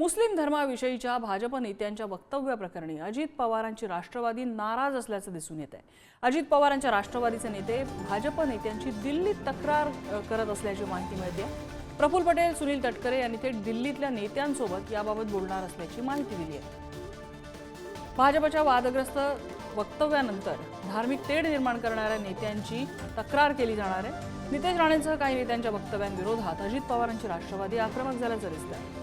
मुस्लिम धर्माविषयीच्या भाजप नेत्यांच्या वक्तव्याप्रकरणी अजित पवारांची राष्ट्रवादी नाराज असल्याचं दिसून येत आहे अजित पवारांच्या राष्ट्रवादीचे नेते भाजप नेत्यांची दिल्लीत तक्रार करत असल्याची माहिती मिळते प्रफुल्ल पटेल सुनील तटकरे यांनी थेट दिल्लीतल्या नेत्यांसोबत याबाबत बोलणार असल्याची माहिती दिली आहे. भाजपच्या वादग्रस्त वक्तव्यानंतर धार्मिक तेढ निर्माण करणाऱ्या नेत्यांची तक्रार केली जाणार आहे. नितेश राणेंसह काही नेत्यांच्या वक्तव्यांविरोधात अजित पवारांची राष्ट्रवादी आक्रमक झाल्याचं दिसतं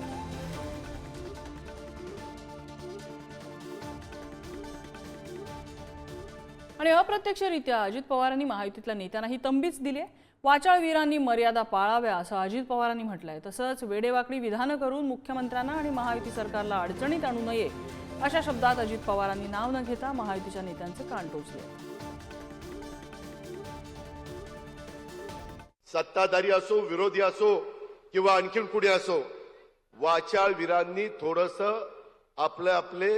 आणि अप्रत्यक्षरित्या अजित पवारांनी महायुतीतल्या नेत्यांना ही तंबीच दिली आहे. वाचाळवीरांनी मर्यादा पाळाव्या असं अजित पवारांनी म्हटलंय. तसंच वेडेवाकडी विधानं करून मुख्यमंत्र्यांना आणि महायुती सरकारला अडचणीत आणू नये अशा शब्दात अजित पवारांनी नाव न घेता महायुतीच्या नेत्यांचे कान टोचले सत्ताधारी असो विरोधी असो किंवा आणखीन कुणी असो वाचाळवीरांनी थोडस आपले आपले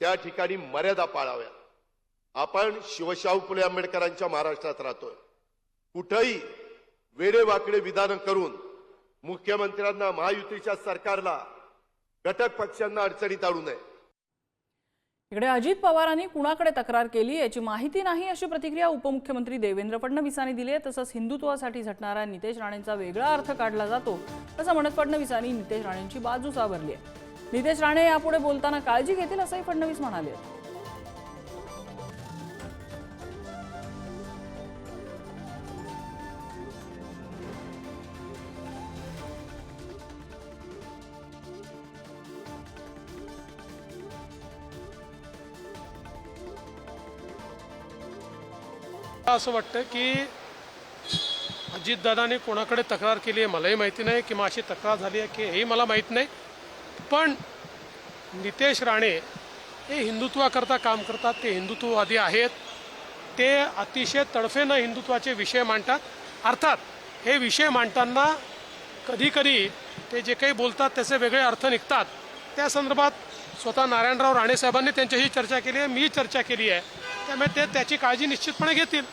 त्या ठिकाणी मर्यादा पाळाव्या आपण शिवशाहू फुले आंबेडकरांच्या महाराष्ट्रात राहतोय. कुठंही वेडेवाकडे विधानं करून मुख्यमंत्र्यांना महायुतीच्या सरकारला घटक पक्षांना अडचणीत आणू नये. इकडे अजित पवारांनी कुणाकडे तक्रार केली याची माहिती नाही अशी प्रतिक्रिया उपमुख्यमंत्री देवेंद्र फडणवीसांनी दिली आहे. तसंच हिंदुत्वासाठी झटणाऱ्या नितेश राणेंचा वेगळा अर्थ काढला जातो असं म्हणत फडणवीसांनी नितेश राणेंची बाजू सावरली आहे. नितेश राणे यापुढे बोलताना काळजी घेतील असंही फडणवीस म्हणाले असं वाटतं की अजितदादाने कोणाकडे तक्रार केली आहे मलाही माहिती नाही किंवा अशी तक्रार झाली आहे की हेही मला माहीत नाही. पण नितेश राणे हे हिंदुत्वाकरता काम करतात ते हिंदुत्ववादी आहेत. ते अतिशय तडफेनं हिंदुत्वाचे विषय मांडतात. अर्थात हे विषय मांडताना कधीकधी ते जे काही बोलतात त्याचे वेगळे अर्थ निघतात. त्या संदर्भात स्वतः नारायणराव राणे साहेबांनी त्यांच्याशी चर्चा केली आहे मी चर्चा केली आहे. त्यामुळे ते त्याची काळजी निश्चितपणे घेतील.